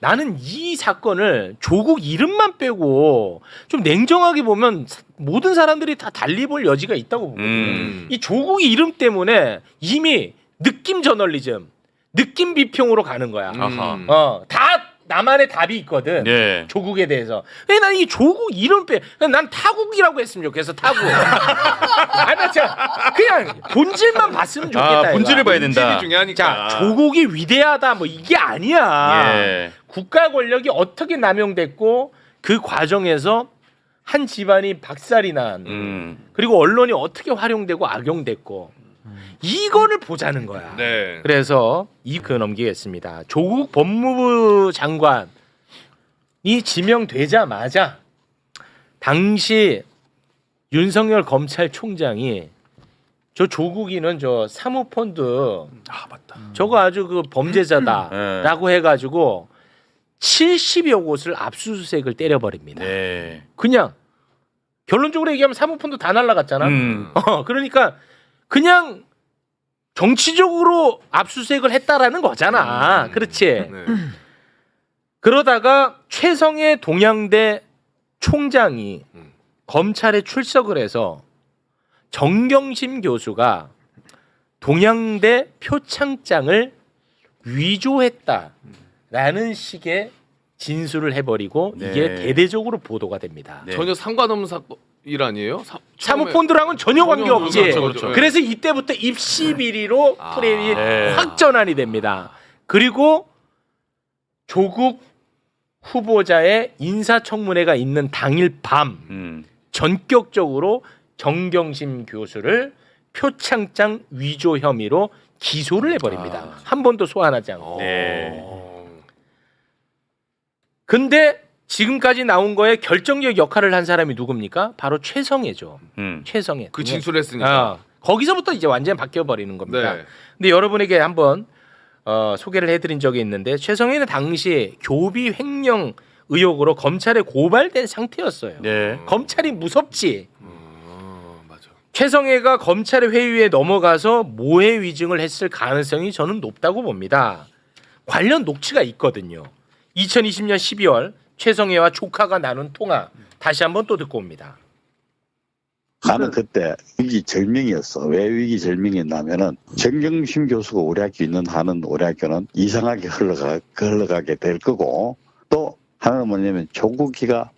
나는 이 사건을 조국 이름만 빼고 좀 냉정하게 보면 사- 모든 사람들이 다 달리 볼 여지가 있다고 보거든요. 음. 이 조국 이름 때문에 이미 느낌 저널리즘, 느낌 비평으로 가는 거야. 아하. 어, 다 나만의 답이 있거든. 예. 조국에 대해서. 근데 나는 이 조국 이름 빼, 난 타국이라고 했으면 좋겠어, 타국. 아, 나 진짜 그냥 본질만 봤으면 좋겠다. 아, 본질을 이거야. 봐야 된다. 본질이 중요하니까. 자, 조국이 위대하다, 뭐 이게 아니야. 예. 국가 권력이 어떻게 남용됐고 그 과정에서 한 집안이 박살이 난 음. 그리고 언론이 어떻게 활용되고 악용됐고 이거를 보자는 거야. 네. 그래서 이그 넘기겠습니다. 조국 법무부 장관이 지명되자마자 당시 윤석열 검찰총장이 저 조국이는 저 사모펀드 아 맞다. 저거 아주 그 범죄자다라고 해가지고 70여 곳을 압수수색을 때려버립니다. 네. 그냥 결론적으로 얘기하면 사모펀드 다 날라갔잖아. 음. 어, 그러니까 그냥 정치적으로 압수수색을 했다라는 거잖아. 그렇지. 네. 그러다가 최성해 동양대 총장이 음. 검찰에 출석을 해서 정경심 교수가 동양대 표창장을 위조했다라는 식의 진술을 해버리고 이게 네. 대대적으로 보도가 됩니다. 네. 전혀 상관없는 사건 일 아니에요? 사, 처음에- 사모펀드랑은 전혀 전혀 관계 없지. 그렇죠, 그렇죠. 그래서 이때부터 입시 비리로 아. 프레임이 네. 확 전환이 됩니다. 그리고 조국 후보자의 인사청문회가 있는 당일 밤 음. 전격적으로 정경심 교수를 표창장 위조 혐의로 기소를 해버립니다. 아. 한 번도 소환하지 않고. 어. 네. 근데 지금까지 나온 거에 결정적 역할을 한 사람이 누굽니까? 바로 최성애죠. 음. 최성애. 그 진술했으니까. 어, 거기서부터 이제 완전 바뀌어 버리는 겁니다. 네. 근데 여러분에게 한번 어, 소개를 해드린 적이 있는데 최성애는 당시 교비 횡령 의혹으로 검찰에 고발된 상태였어요. 네. 검찰이 무섭지. 어, 맞아. 최성애가 검찰의 회유에 넘어가서 모해 위증을 했을 가능성이 저는 높다고 봅니다. 관련 녹취가 있거든요. 2020년 12월 최성애와 조카가 나눈 통화 다시 한번 또 듣고 옵니다. 나는 그때 위기 절명이었어. 왜 위기 절명이었냐면은 정경심 교수가 우리 학교 있는 한은 우리 학교는 이상하게 흘러가, 흘러가게 될 거고 또 하나는 뭐냐면 조국이가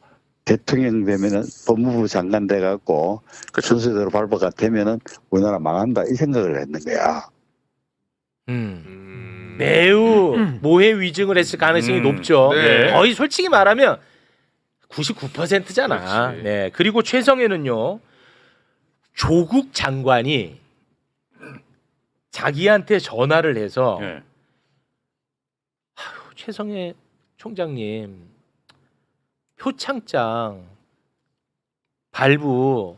대통령 되면은 법무부 장관 돼갖고 순서대로 발부가 되면은 우리나라 망한다 이 생각을 했는 거야. 음. 음. 매우 모해 위증을 했을 가능성이 음. 높죠. 네. 거의 솔직히 말하면 99%잖아. 그렇지. 네. 그리고 최성애는요. 조국 장관이 자기한테 전화를 해서 네. 최성애 총장님 표창장 발부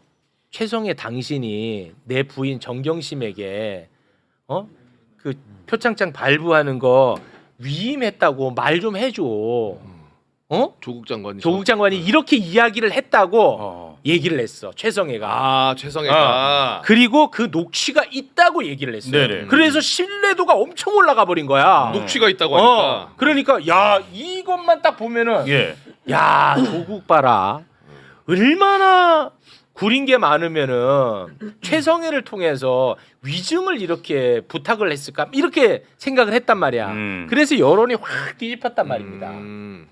최성애 당신이 내 부인 정경심에게 어 그 표창장 발부하는 거 위임했다고 말 좀 해줘. 어? 조국 장관이 조국 장관이 이렇게 이야기를 했다고 어. 얘기를 했어. 최성애가. 아 최성애가 그리고 그 녹취가 있다고 얘기를 했어요. 네네. 그래서 신뢰도가 엄청 올라가 버린 거야. 녹취가 있다고 하니까 어, 그러니까 야 이것만 딱 보면은 예. 야 조국 봐라 얼마나 구린 게 많으면은 최성애를 통해서 위증을 이렇게 부탁을 했을까 이렇게 생각을 했단 말이야. 음. 그래서 여론이 확 뒤집혔단 말입니다. 음.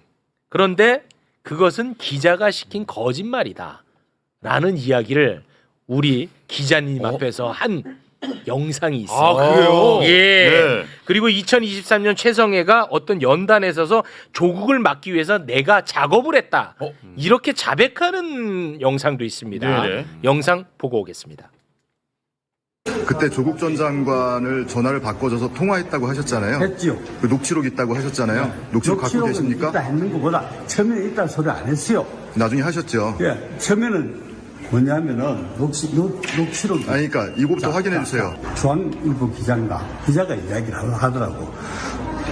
그런데 그것은 기자가 시킨 거짓말이다. 라는 이야기를 우리 기자님 앞에서 한 영상이 있어요. 아, 그래요? 예. 네. 그리고 2023년 최성애가 어떤 연단에 서서 조국을 막기 위해서 내가 작업을 했다. 어? 이렇게 자백하는 영상도 있습니다. 네네. 영상 보고 오겠습니다. 그때 조국 전 장관을 전화를 바꿔줘서 통화했다고 하셨잖아요. 했지요. 그 녹취록 있다고 하셨잖아요. 녹취록 갖고 계십니까? 있다 했는 것보다 처음에 있다는 소리 안 했어요. 나중에 하셨죠. 예, 처음에는 뭐냐면은 녹취, 녹, 녹취록이 아니, 그러니까 이것부터 자, 확인해 자, 주세요. 자, 중앙일보 기자인가 기자가 이야기를 하더라고.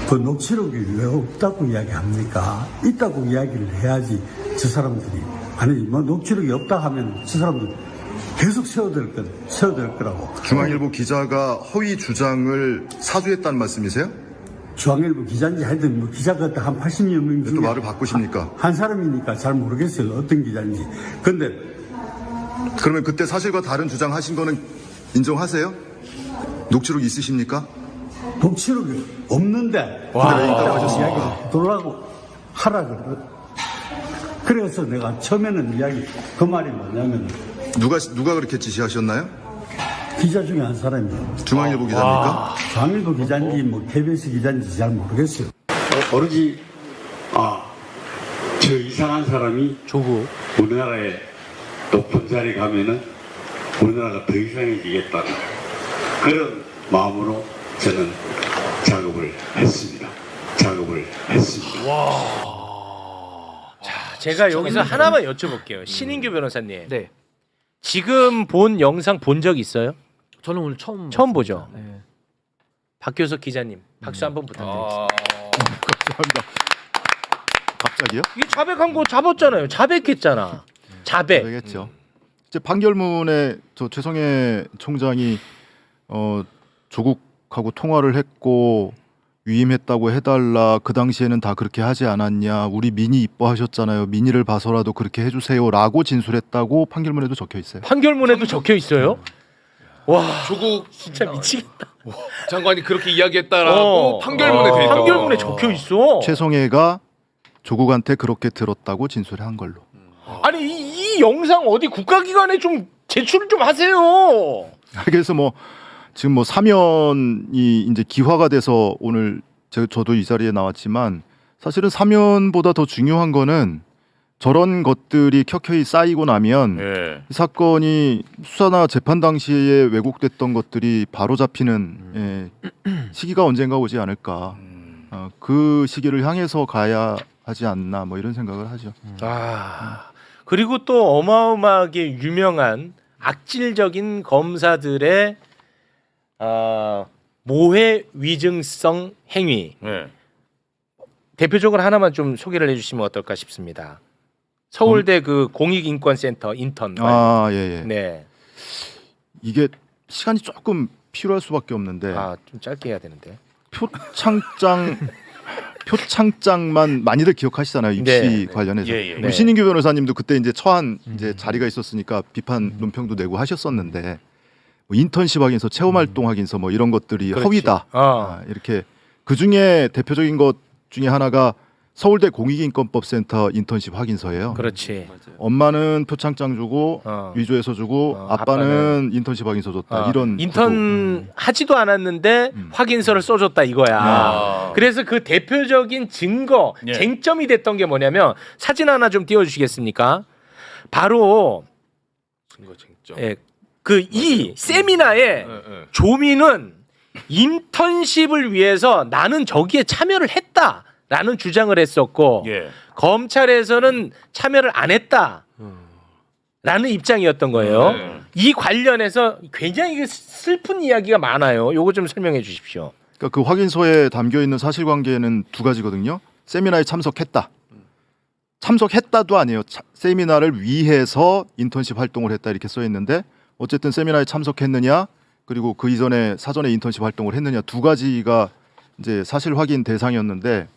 그 녹취록이 왜 없다고 이야기합니까? 있다고 이야기를 해야지 저 사람들이 아니 뭐 녹취록이 없다 하면 저 사람들 계속 세워될 거 세워될 거라고. 중앙일보 기자가 허위 주장을 사주했다는 말씀이세요? 중앙일보 기자인지 하여튼 뭐 기자가 한 80여 명또 중에 말을 바꾸십니까? 한 사람이니까 잘 모르겠어요. 어떤 기자인지. 근데 그러면 그때 사실과 다른 주장 하신 거는 인정하세요? 녹취록 있으십니까? 녹취록이 없는데 근데 왜 있다고 하셨습니까? 이야기를 돌라고 하라 그래. 그래서 내가 처음에는 이야기 그 말이 뭐냐면 누가 누가 그렇게 지시하셨나요? 기자 중에 한 사람이에요. 중앙일보 기자입니까? 중앙일보 기자인지 뭐 KBS 기자인지 잘 모르겠어요. 오로지 아 저 이상한 사람이 조국. 우리나라에 높은 자리 가면은 우리나라가 더 이상해지겠다는 그런 마음으로 저는 작업을 했습니다. 작업을 했습니다. 제가 여기서 하나만 여쭤볼게요. 신인규 변호사님. 네. 지금 본 영상 본 적 있어요? 저는 오늘 처음 처음 보죠. 네. 박교석 기자님 박수 한번 부탁드립니다. 감사합니다. 갑자기요? 이게 자백한 거 잡았잖아요. 자백했잖아. 자백. 되겠죠. 이제 판결문에 저 최성해 총장이 어 조국하고 통화를 했고 위임했다고 해달라 그 당시에는 다 그렇게 하지 않았냐 우리 민희 이뻐하셨잖아요 민희를 봐서라도 그렇게 해주세요라고 진술했다고 판결문에도 적혀 있어요. 판결문에도 적혀 있어요. 와 조국 진짜 미치겠다. 장관이 그렇게 이야기했다라고 어. 판결문에 돼 있다. 판결문에 적혀 있어. 최성해가 조국한테 그렇게 들었다고 진술한 걸로. 아니 이, 이 영상 어디 국가기관에 좀 제출 좀 하세요. 그래서 뭐 지금 뭐 사면이 이제 기화가 돼서 오늘 제, 저도 이 자리에 나왔지만 사실은 사면보다 더 중요한 거는 저런 것들이 켜켜이 쌓이고 나면 예. 이 사건이 수사나 재판 당시에 왜곡됐던 것들이 바로 잡히는 예, 시기가 언젠가 오지 않을까. 어, 그 시기를 향해서 가야 하지 않나 뭐 이런 생각을 하죠. 아 그리고 또 어마어마하게 유명한 악질적인 검사들의 아, 모해 위증성 행위 대표적으로 하나만 좀 소개를 해주시면 어떨까 싶습니다. 서울대 그 공익인권센터 인턴 아 예, 예. 네. 이게 시간이 조금 필요할 수밖에 없는데 아좀 짧게 해야 되는데. 표창장 표창장만 많이들 기억하시잖아요 입시 네. 관련해서 예, 예. 우리 네. 신인규 변호사님도 그때 이제 처한 이제 자리가 있었으니까 비판 논평도 내고 하셨었는데 뭐 인턴십 확인서 체험 활동 확인서 뭐 이런 것들이 그렇지. 허위다 어. 아, 이렇게 그 중에 대표적인 것 중에 하나가 서울대 공익인권법센터 인턴십 확인서예요. 그렇지. 엄마는 표창장 주고 어. 위조해서 주고 어, 아빠는, 아빠는 인턴십 확인서 줬다 어, 이런 인턴 하지도 않았는데 음. 확인서를 써줬다 이거야. 아. 그래서 그 대표적인 증거 예. 쟁점이 됐던 게 뭐냐면 사진 하나 좀 띄워주시겠습니까? 바로 증거 쟁점. 예, 그 이 세미나에 예, 예. 조민은 인턴십을 위해서 나는 저기에 참여를 했다 라는 주장을 했었고 예. 검찰에서는 참여를 안 했다. 라는 입장이었던 거예요. 네. 이 관련해서 굉장히 슬픈 이야기가 많아요. 요거 좀 설명해 주십시오. 그러니까 그 확인서에 담겨 있는 사실관계는 두 가지거든요. 세미나에 참석했다. 참석했다도 아니에요. 차- 세미나를 위해서 인턴십 활동을 했다 이렇게 써 있는데 어쨌든 세미나에 참석했느냐 그리고 그 이전에 사전에 인턴십 활동을 했느냐 두 가지가 이제 사실 확인 대상이었는데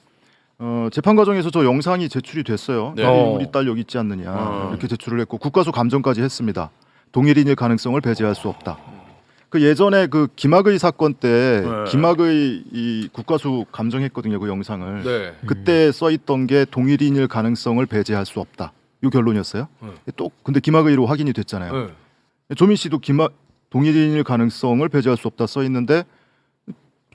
어, 재판 과정에서 저 영상이 제출이 됐어요. 네. 우리, 어. 우리 딸 여기 있지 않느냐 어. 이렇게 제출을 했고 국가수 감정까지 했습니다. 동일인일 가능성을 배제할 수 없다. 그 예전에 그 김학의 사건 때 네. 김학의 이 국가수 감정했거든요 그 영상을 네. 그때 써 있던 게 동일인일 가능성을 배제할 수 없다. 이 결론이었어요. 네. 또 근데 김학의로 확인이 됐잖아요. 네. 조민 씨도 김하, 동일인일 가능성을 배제할 수 없다 써 있는데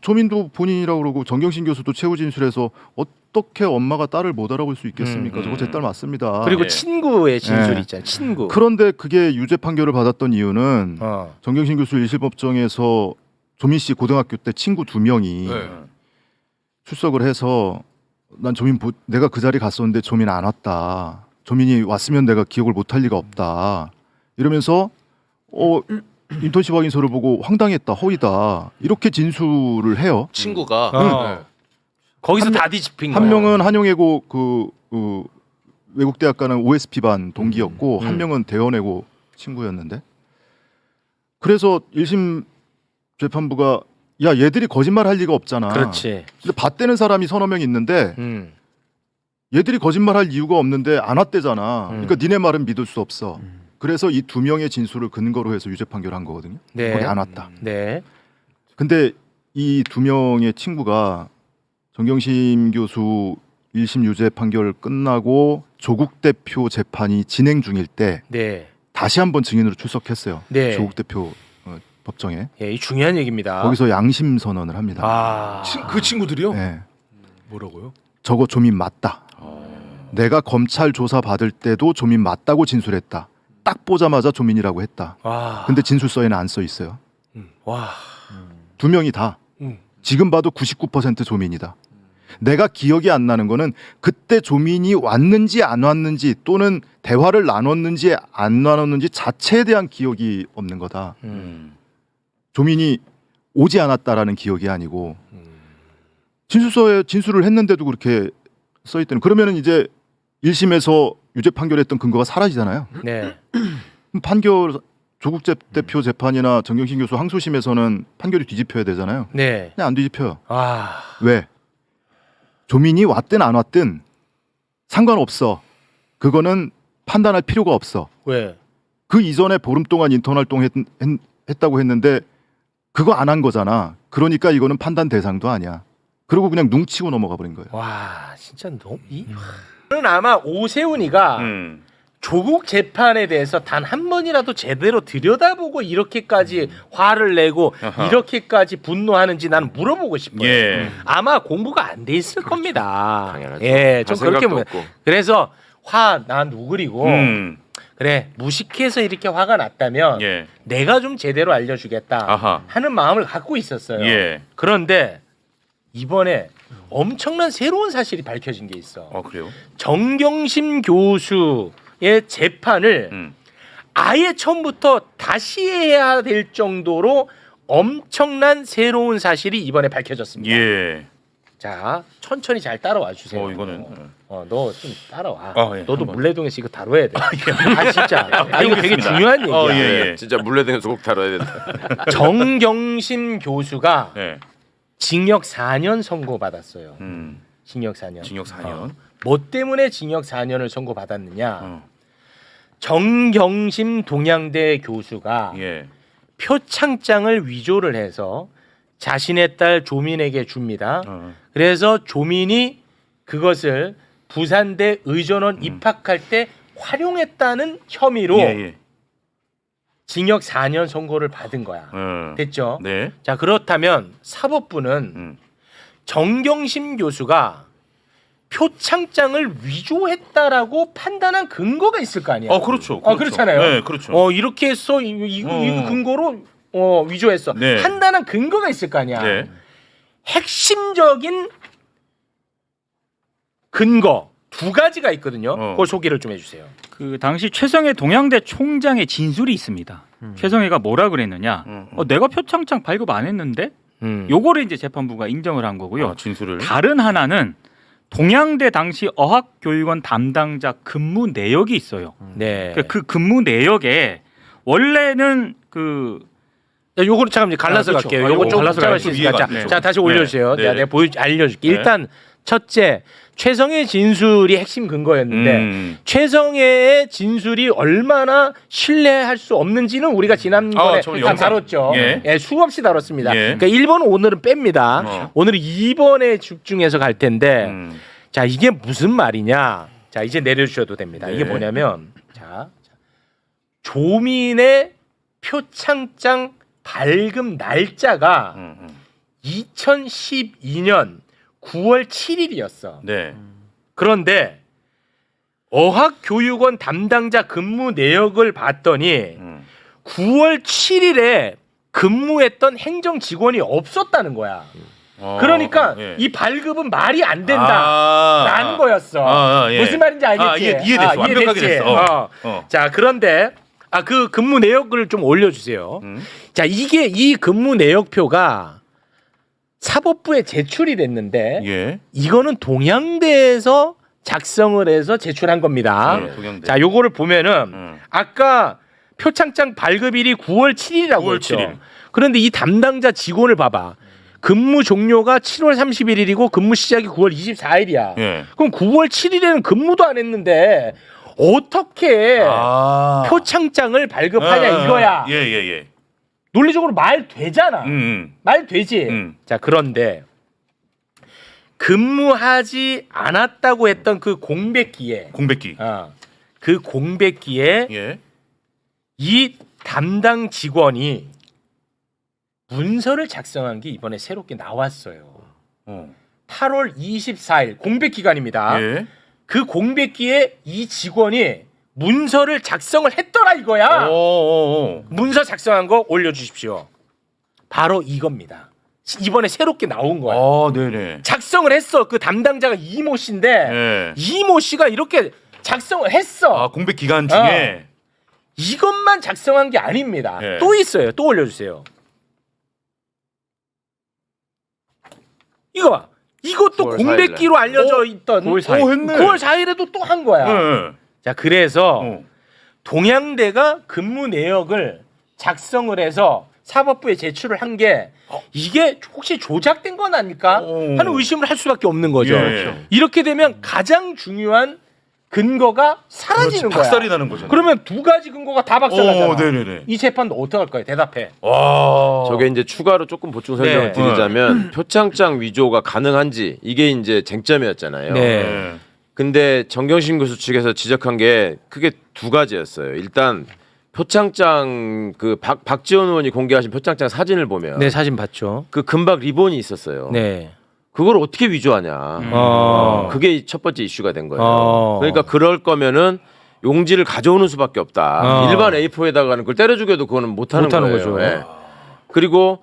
조민도 본인이라고 그러고 정경심 교수도 최후 진술에서 어떻게 엄마가 딸을 못 알아볼 수 있겠습니까? 음. 저거 제 딸 맞습니다. 그리고 예. 친구의 진술 네. 있잖아요. 친구. 그런데 그게 유죄 판결을 받았던 이유는 어. 정경심 교수 1실법정에서 조민 씨 고등학교 때 친구 두 명이 네. 출석을 해서 난 조민 보, 내가 그 자리 갔었는데 조민 안 왔다. 조민이 왔으면 내가 기억을 못할 리가 없다. 이러면서 어 인턴십 확인서를 보고 황당했다, 허위다 이렇게 진술을 해요. 친구가 어. 네. 거기서 한다 뒤집힌 한 거야. 명은 한용예고 그, 그 외국 대학 가는 OSP 반 동기였고 음. 한 명은 대원외고 친구였는데 그래서 1심 재판부가 야 얘들이 거짓말 할 리가 없잖아. 그렇지. 근데 받대는 사람이 서너 명 있는데 음. 얘들이 거짓말 할 이유가 없는데 안 왔대잖아. 음. 그러니까 니네 말은 믿을 수 없어. 그래서 이 두 명의 진술을 근거로 해서 유죄 판결한 거거든요. 네. 거기 안 왔다. 네. 근데 이 두 명의 친구가 정경심 교수 1심 유죄 판결 끝나고 조국 대표 재판이 진행 중일 때 네. 다시 한번 증인으로 출석했어요. 네. 조국 대표 어, 법정에 예, 이 중요한 얘기입니다. 거기서 양심 선언을 합니다. 아. 친- 그 친구들이요? 네. 뭐라고요? 저거 조민 맞다. 내가 검찰 조사 받을 때도 조민 맞다고 진술했다. 딱 보자마자 조민이라고 했다. 와. 근데 진술서에는 안 써 있어요. 와. 두 명이 다 음. 지금 봐도 99% 조민이다. 내가 기억이 안 나는 거는 그때 조민이 왔는지 안 왔는지 또는 대화를 나눴는지 안 나눴는지 자체에 대한 기억이 없는 거다. 음. 조민이 오지 않았다라는 기억이 아니고 음. 진술서에 진술을 했는데도 그렇게 써 있다는 그러면은 이제 1심에서 유죄 판결했던 근거가 사라지잖아요. 네. 판결 조국 재- 대표 재판이나 정경심 교수 항소심에서는 판결이 뒤집혀야 되잖아요. 네. 그냥 안 뒤집혀요. 아. 왜? 조민이 왔든 안 왔든 상관없어. 그거는 판단할 필요가 없어. 왜? 그 이전에 보름 동안 인턴 활동 했, 다고 했는데 그거 안 한 거잖아. 그러니까 이거는 판단 대상도 아니야. 그리고 그냥 눈치고 넘어가 버린 거예요. 와, 진짜 너무 이. 저는 아마 오세훈이가 음. 조국 재판에 대해서 단 한 번이라도 제대로 들여다보고 이렇게까지 화를 내고 아하. 이렇게까지 분노하는지 나는 물어보고 싶어요. 예. 아마 공부가 안 돼 있을 겁니다. 당연하죠. 예, 좀 할 그렇게 생각도 보면. 없고. 그래서 화 난 누구리고 음. 그래 무식해서 이렇게 화가 났다면 예. 내가 좀 제대로 알려주겠다 아하. 하는 마음을 갖고 있었어요. 예. 그런데 이번에 엄청난 새로운 사실이 밝혀진 게 있어. 어 그래요? 정경심 교수의 재판을 음. 아예 처음부터 다시 해야 될 정도로 엄청난 새로운 사실이 이번에 밝혀졌습니다. 예. 자, 천천히 잘 따라와 주세요. 어 이거는 어, 너 좀 따라와. 아, 예, 너도 한번. 물레동에서 이거 다뤄야 돼. 아, 진짜. 아, 이거 되게 알겠습니다. 중요한 얘기야. 어, 예, 예. 진짜 물레등에서 꼭 다뤄야 된다. 정경심 교수가 예. 징역 4년 선고받았어요. 음. 징역 4년. 징역 4년. 어. 뭐 때문에 징역 4년을 선고받았느냐? 어. 정경심 동양대 교수가 예. 표창장을 위조를 해서 자신의 딸 조민에게 줍니다. 어. 그래서 조민이 그것을 부산대 의전원 입학할 때 활용했다는 혐의로 음. 예, 예. 징역 4년 선고를 받은 거야. 어. 됐죠? 네. 자 그렇다면 사법부는 음. 정경심 교수가 표창장을 위조했다라고 판단한 근거가 있을 거 아니야. 어 그렇죠. 어, 그렇잖아요. 네, 그렇죠. 어 이렇게 해서 이, 이, 이 어. 근거로 어 위조했어. 네. 판단한 근거가 있을 거 아니야. 네. 핵심적인 근거 두 가지가 있거든요. 어. 그걸 소개를 좀 해주세요. 그 당시 최성해 동양대 총장의 진술이 있습니다. 최성해가 뭐라 그랬느냐? 음, 음. 어, 내가 표창장 발급 안 했는데 음. 요거를 이제 재판부가 인정을 한 거고요. 아, 진술을. 다른 하나는 동양대 당시 어학교육원 담당자 근무 내역이 있어요. 네. 그- 그 근무 내역에 원래는 그 야, 요거를 잠깐 갈라서 아, 그렇죠. 갈게요. 아, 요거 요거 좀 갈라서 복잡할 수 가야죠. 있으니까 자, 이해가 안 자 돼요. 다시 올려주세요. 네. 내가 네. 내가 보여 알려줄게. 네. 일단 첫째 최성의 진술이 핵심 근거였는데 음. 최성애의 진술이 얼마나 신뢰할 수 없는지는 우리가 지난번에 아, 저는 다 영상. 다뤘죠. 예. 예, 수없이 다뤘습니다. 예. 그러니까 1번은 오늘은 뺍니다. 어. 오늘은 2번에 집중해서 갈 텐데 음. 자 이게 무슨 말이냐? 자 이제 내려주셔도 됩니다. 이게 네. 뭐냐면 자 자, 조민의 표창장 발급 날짜가 음, 음. 2012년 9월 7일이었어. 네. 그런데 어학교육원 담당자 근무 내역을 봤더니 음. 9월 7일에 근무했던 행정 직원이 없었다는 거야. 어, 그러니까 예. 이 발급은 말이 안 된다. 아, 라는 아. 거였어. 아, 아, 예. 무슨 말인지 알겠지? 아, 이해- 이해됐어. 아, 완벽하게 이해됐지? 됐어. 어. 어. 어. 자, 그런데 아 그 근무 내역을 좀 올려 주세요. 음. 자, 이게 이 근무 내역표가 사법부에 제출이 됐는데 예. 이거는 동양대에서 작성을 해서 제출한 겁니다. 네, 동양대. 자, 요거를 보면은 음. 아까 표창장 발급일이 9월 7일이라고 9월 했죠. 7일. 그런데 이 담당자 직원을 봐봐. 근무 종료가 7월 31일이고 근무 시작이 9월 24일이야. 예. 그럼 9월 7일에는 근무도 안 했는데 어떻게 아. 표창장을 발급하냐 이거야. 예, 예, 예. 논리적으로 말 되잖아. 음, 음. 말 되지. 음. 자, 그런데 근무하지 않았다고 했던 그 공백기에 공백기. 어, 그 공백기에 예. 이 담당 직원이 문서를 작성한 게 이번에 새롭게 나왔어요. 어. 8월 24일 공백 기간입니다. 예. 그 공백기에 이 직원이 문서를 작성을 했더라 어, 이거야. 오, 오, 오. 문서 작성한 거 올려주십시오. 바로 이겁니다. 이번에 새롭게 나온 거야. 아, 네네. 작성을 했어. 그 담당자가 이모 씨인데 예. 이모 씨가 이렇게 작성을 했어. 아, 공백 기간 중에 이것만 작성한 게 아닙니다. 예. 또 있어요. 또 올려주세요. 이거 봐. 이것도 9월 공백기로 4일날. 알려져 있던 9월 4일. 오, 했네. 9월 4일에도 또 한 거야. 예. 자, 그래서 어. 동양대가 근무 내역을 작성을 해서 사법부에 제출을 한 게 이게 혹시 조작된 건 아닐까 어. 하는 의심을 할 수밖에 없는 거죠. 예. 이렇게 되면 가장 중요한 근거가 사라지는 그렇지, 거야. 박살이 나는 거잖아. 그러면 두 가지 근거가 다 박살나잖아. 오, 네네네. 이 재판도 어떡할 거야? 대답해. 와. 저게 이제 추가로 조금 보충 설명을 네. 드리자면 표창장 위조가 가능한지 이게 이제 쟁점이었잖아요. 네. 예. 근데 정경심 교수 측에서 지적한 게 크게 두 가지였어요. 일단 표창장 그 박, 박지원 의원이 공개하신 표창장 사진을 보면 네, 사진 봤죠. 그 금박 리본이 있었어요. 네. 그걸 어떻게 위조하냐. 어. 그게 첫 번째 이슈가 된 거예요. 어. 그러니까 그럴 거면은 용지를 가져오는 수밖에 없다. 어. 일반 A4에다가는 그걸 때려 죽여도 그거는 못 하는 못하는 거예요. 거죠. 예. 그리고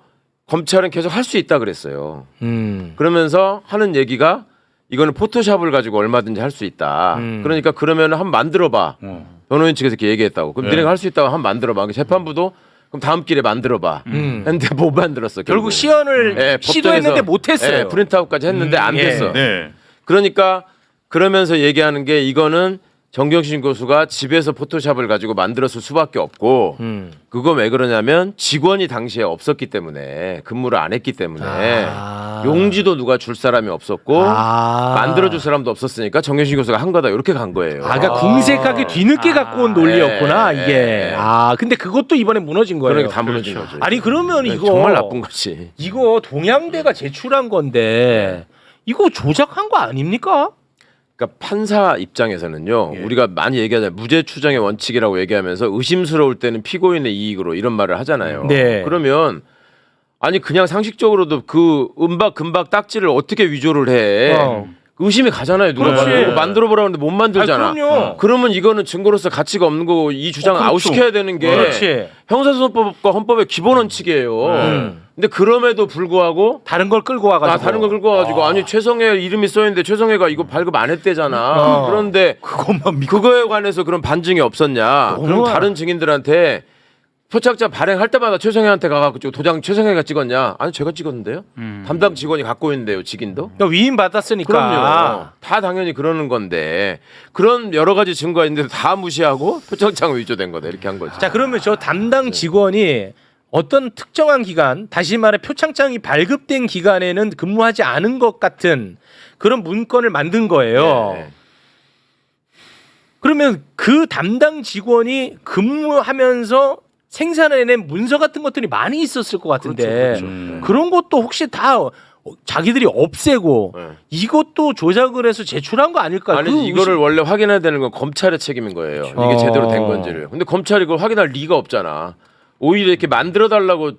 검찰은 계속 할 수 있다 그랬어요. 음. 그러면서 하는 얘기가 이거는 포토샵을 가지고 얼마든지 할 수 있다. 음. 그러니까 그러면 한번 만들어 봐. 어. 변호인 측에서 이렇게 얘기했다고. 그럼 네. 니네가 할 수 있다고 한번 만들어 봐. 재판부도 그럼 다음 길에 만들어 봐. 음. 했는데 못 만들었어. 결국 결국. 시연을 예, 시도했는데 법정에서, 못했어요. 예, 프린트아웃까지 했는데 음, 안 예. 됐어. 네. 그러니까 그러면서 얘기하는 게 이거는 정경심 교수가 집에서 포토샵을 가지고 만들었을 수밖에 없고 음. 그거 왜 그러냐면 직원이 당시에 없었기 때문에 근무를 안 했기 때문에 아. 용지도 누가 줄 사람이 없었고 아. 만들어줄 사람도 없었으니까 정경심 교수가 한 거다 이렇게 간 거예요. 아, 그러니까 궁색하게 뒤늦게 아. 갖고 온 논리였구나 예, 이게. 예. 아, 근데 그것도 이번에 무너진 거예요. 그러니까 다 무너진 거죠. 아니 그러면 네, 이거 정말 나쁜 거지. 이거 동양대가 제출한 건데 이거 조작한 거 아닙니까? 그러니까 판사 입장에서는요. 예. 우리가 많이 얘기하잖아요. 무죄 추정의 원칙이라고 얘기하면서 의심스러울 때는 피고인의 이익으로 이런 말을 하잖아요. 네. 그러면 아니 그냥 상식적으로도 그 은박 금박 딱지를 어떻게 위조를 해? 어. 의심이 가잖아요. 누가 그렇지. 봐도 만들어 보라고 하는데 못 만들잖아. 아니, 그럼요. 그러면 이거는 증거로서 가치가 없는 거고 이 주장을 어, 그렇죠. 아웃시켜야 되는 게 그렇지. 형사소송법과 헌법의 기본 원칙이에요. 음. 근데 그럼에도 불구하고 다른 걸 끌고 와가지고. 아, 다른 거 긁어 가지고 아 니 최성애 이름이 써 있는데 최성애가 이거 발급 안 했대잖아. 어. 그런데 그것만 믿고 그거에 관해서 그런 반증이 없었냐? 그럼 다른 증인들한테 표창장 발행할 때마다 최성애한테 가가지고 도장 최성애가 찍었냐? 아니 제가 찍었는데요. 음. 담당 직원이 갖고 있는데요, 직인도. 그러니까 위임 받았으니까. 그럼요. 다 당연히 그러는 건데 그런 여러 가지 증거가 있는데 다 무시하고 표창장 위조된 거다 이렇게 한 거지. 자 그러면 저 네. 담당 직원이 어떤 특정한 기간, 다시 말해 표창장이 발급된 기간에는 근무하지 않은 것 같은 그런 문건을 만든 거예요. 네. 그러면 그 담당 직원이 근무하면서 생산해낸 문서 같은 것들이 많이 있었을 것 같은데 그렇죠, 그렇죠. 음. 그런 것도 혹시 다 어, 자기들이 없애고 네. 이것도 조작을 해서 제출한 거 아닐까? 아니 그 이거를 의심- 원래 확인해야 되는 건 검찰의 책임인 거예요. 이게 어. 제대로 된 건지를. 근데 검찰이 그걸 확인할 리가 없잖아. 오히려 이렇게 만들어 달라고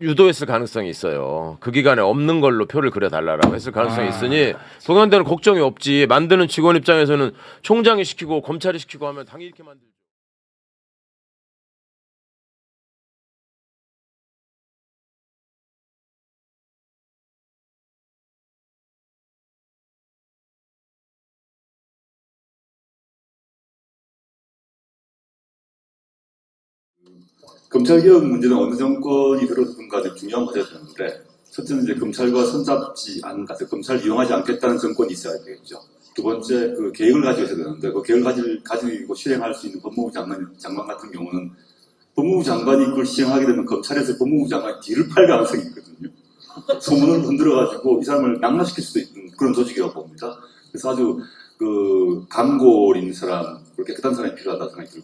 유도했을 가능성이 있어요. 그 기간에 없는 걸로 표를 그려 달라라고 했을 가능성이 있으니 동양대는 걱정이 없지. 만드는 직원 입장에서는 총장이 시키고 검찰이 시키고 하면 당연히 이렇게 만들죠. 검찰개혁 문제는 어느 정권이 들어든가 좀 중요한 과제였는데 첫째는 이제 검찰과 손잡지 않는 것 같아요. 검찰 이용하지 않겠다는 정권이 있어야 되겠죠. 두 번째 그 계획을 가지고 있어야 되는데 그 계획을 가지, 가지고 실행할 수 있는 법무부 장관, 장관 같은 경우는 법무부 장관이 그걸 시행하게 되면 검찰에서 법무부 장관 뒤를 팔 가능성이 있거든요. 소문을 흔들어가지고 이 사람을 낙마시킬 수도 있는 그런 조직이라고 봅니다. 그래서 아주 그 강골인 사람, 그렇게 깨끗한 사람이 필요하다 생각이 들고